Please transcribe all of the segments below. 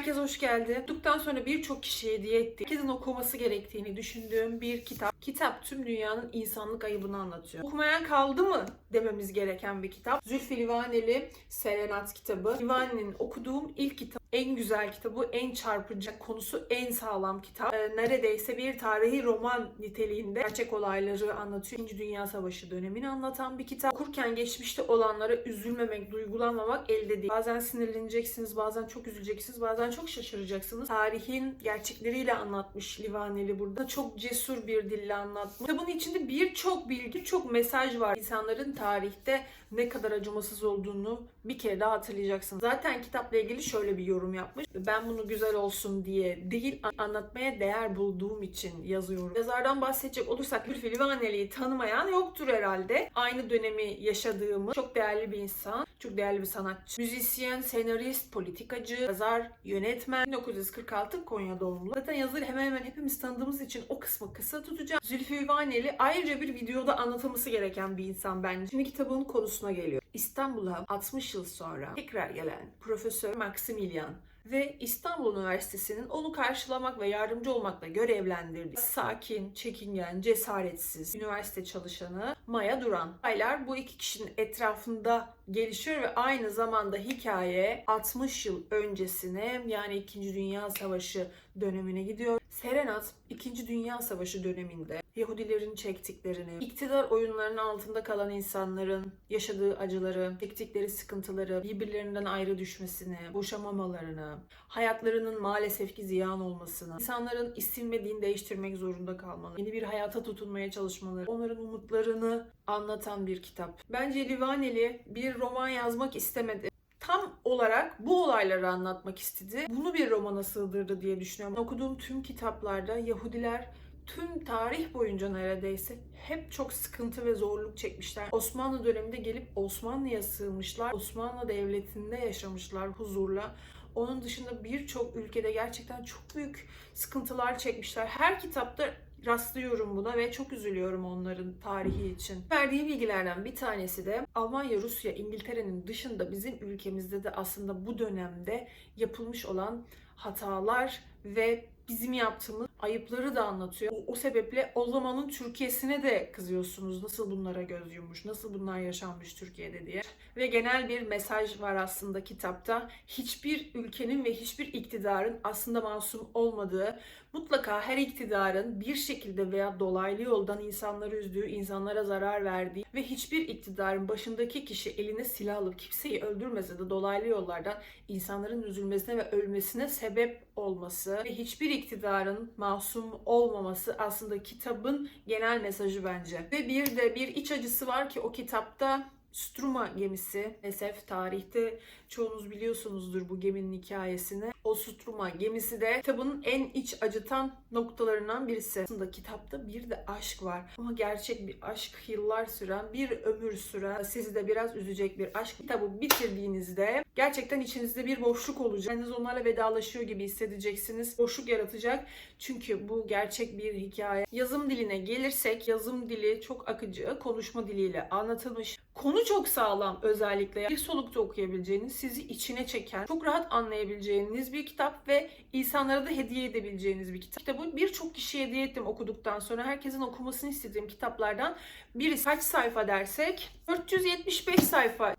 Herkes hoş geldi. Okuduktan sonra birçok kişiye hediye ettiğim, herkesin okuması gerektiğini düşündüğüm bir kitap. Kitap tüm dünyanın insanlık ayıbını anlatıyor. Okumayan kaldı mı dememiz gereken bir kitap. Zülfü Livaneli Serenat kitabı. Livaneli'nin okuduğum ilk kitap. En güzel kitabı, en çarpıcı konusu, en sağlam kitap. Ee, neredeyse bir tarihi roman niteliğinde gerçek olayları anlatıyor. İkinci Dünya Savaşı dönemini anlatan bir kitap. Okurken geçmişte olanlara üzülmemek, duygulanmamak elde değil. Bazen sinirleneceksiniz, bazen çok üzüleceksiniz, bazen çok şaşıracaksınız. Tarihin gerçekleriyle anlatmış Livaneli burada. Çok cesur bir dille anlatmış. Kitabın içinde birçok bilgi, birçok mesaj var. İnsanların tarihte ne kadar acımasız olduğunu bir kere daha hatırlayacaksınız. Zaten kitapla ilgili şöyle bir yorum yapmış. Ben bunu güzel olsun diye değil, anlatmaya değer bulduğum için yazıyorum. Yazardan bahsedecek olursak Lütfi Livaneli'yi tanımayan yoktur herhalde. Aynı dönemi yaşadığımız çok değerli bir insan, çok değerli bir sanatçı. Müzisyen, senarist, politikacı, yazar, yönetmen. 1946 Konya doğumlu. Zaten yazarı hemen hemen hepimiz tanıdığımız için o kısmı kısa tutacağım. Zülfü Livaneli ayrıca bir videoda anlatılması gereken bir insan bence. Şimdi kitabın konusuna geliyor. İstanbul'a 60 yıl sonra tekrar gelen Profesör Maximilian ve İstanbul Üniversitesi'nin onu karşılamak ve yardımcı olmakla görevlendirdiği sakin, çekingen, cesaretsiz üniversite çalışanı Maya Duran. Olaylar bu iki kişinin etrafında gelişiyor ve aynı zamanda hikaye 60 yıl öncesine yani 2. Dünya Savaşı dönemine gidiyor. Serenat 2. Dünya Savaşı döneminde Yahudilerin çektiklerini, iktidar oyunlarının altında kalan insanların yaşadığı acıları, çektikleri sıkıntıları, birbirlerinden ayrı düşmesini, boşamamalarını, hayatlarının maalesef ki ziyan olmasını, insanların isim ve din değiştirmek zorunda kalmaları, yeni bir hayata tutunmaya çalışmaları, onların umutlarını anlatan bir kitap. Bence Livaneli bir roman yazmak istemedi tam olarak bu olayları anlatmak istedi. Bunu bir romana sığdırdı diye düşünüyorum. Okuduğum tüm kitaplarda Yahudiler tüm tarih boyunca neredeyse hep çok sıkıntı ve zorluk çekmişler. Osmanlı döneminde gelip Osmanlı'ya sığınmışlar. Osmanlı Devleti'nde yaşamışlar huzurla. Onun dışında birçok ülkede gerçekten çok büyük sıkıntılar çekmişler. Her kitapta rastlıyorum buna ve çok üzülüyorum onların tarihi için. Verdiği bilgilerden bir tanesi de Almanya, Rusya, İngiltere'nin dışında bizim ülkemizde de aslında bu dönemde yapılmış olan hatalar ve bizim yaptığımız ayıpları da anlatıyor. O, sebeple o zamanın Türkiye'sine de kızıyorsunuz. Nasıl bunlara göz yummuş, nasıl bunlar yaşanmış Türkiye'de diye. Ve genel bir mesaj var aslında kitapta. Hiçbir ülkenin ve hiçbir iktidarın aslında masum olmadığı, mutlaka her iktidarın bir şekilde veya dolaylı yoldan insanları üzdüğü, insanlara zarar verdiği ve hiçbir iktidarın başındaki kişi eline silah alıp kimseyi öldürmese de dolaylı yollardan insanların üzülmesine ve ölmesine sebep olması ve hiçbir iktidarın masum olmaması aslında kitabın genel mesajı bence. Ve bir de bir iç acısı var ki o kitapta Struma gemisi, maalesef tarihte çoğunuz biliyorsunuzdur bu geminin hikayesini. O Struma gemisi de kitabın en iç acıtan noktalarından birisi. Aslında kitapta bir de aşk var. Ama gerçek bir aşk, yıllar süren, bir ömür süren, sizi de biraz üzecek bir aşk. Kitabı bitirdiğinizde gerçekten içinizde bir boşluk olacak. Kendiniz onlarla vedalaşıyor gibi hissedeceksiniz. Boşluk yaratacak. Çünkü bu gerçek bir hikaye. Yazım diline gelirsek, yazım dili çok akıcı, konuşma diliyle anlatılmış. Konu çok sağlam özellikle. Bir solukta okuyabileceğiniz, sizi içine çeken, çok rahat anlayabileceğiniz bir kitap ve insanlara da hediye edebileceğiniz bir kitap. Kitabı birçok kişiye hediye ettim okuduktan sonra. Herkesin okumasını istediğim kitaplardan birisi. Kaç sayfa dersek? 475 sayfa.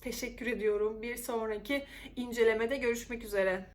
Teşekkür ediyorum. Bir sonraki incelemede görüşmek üzere.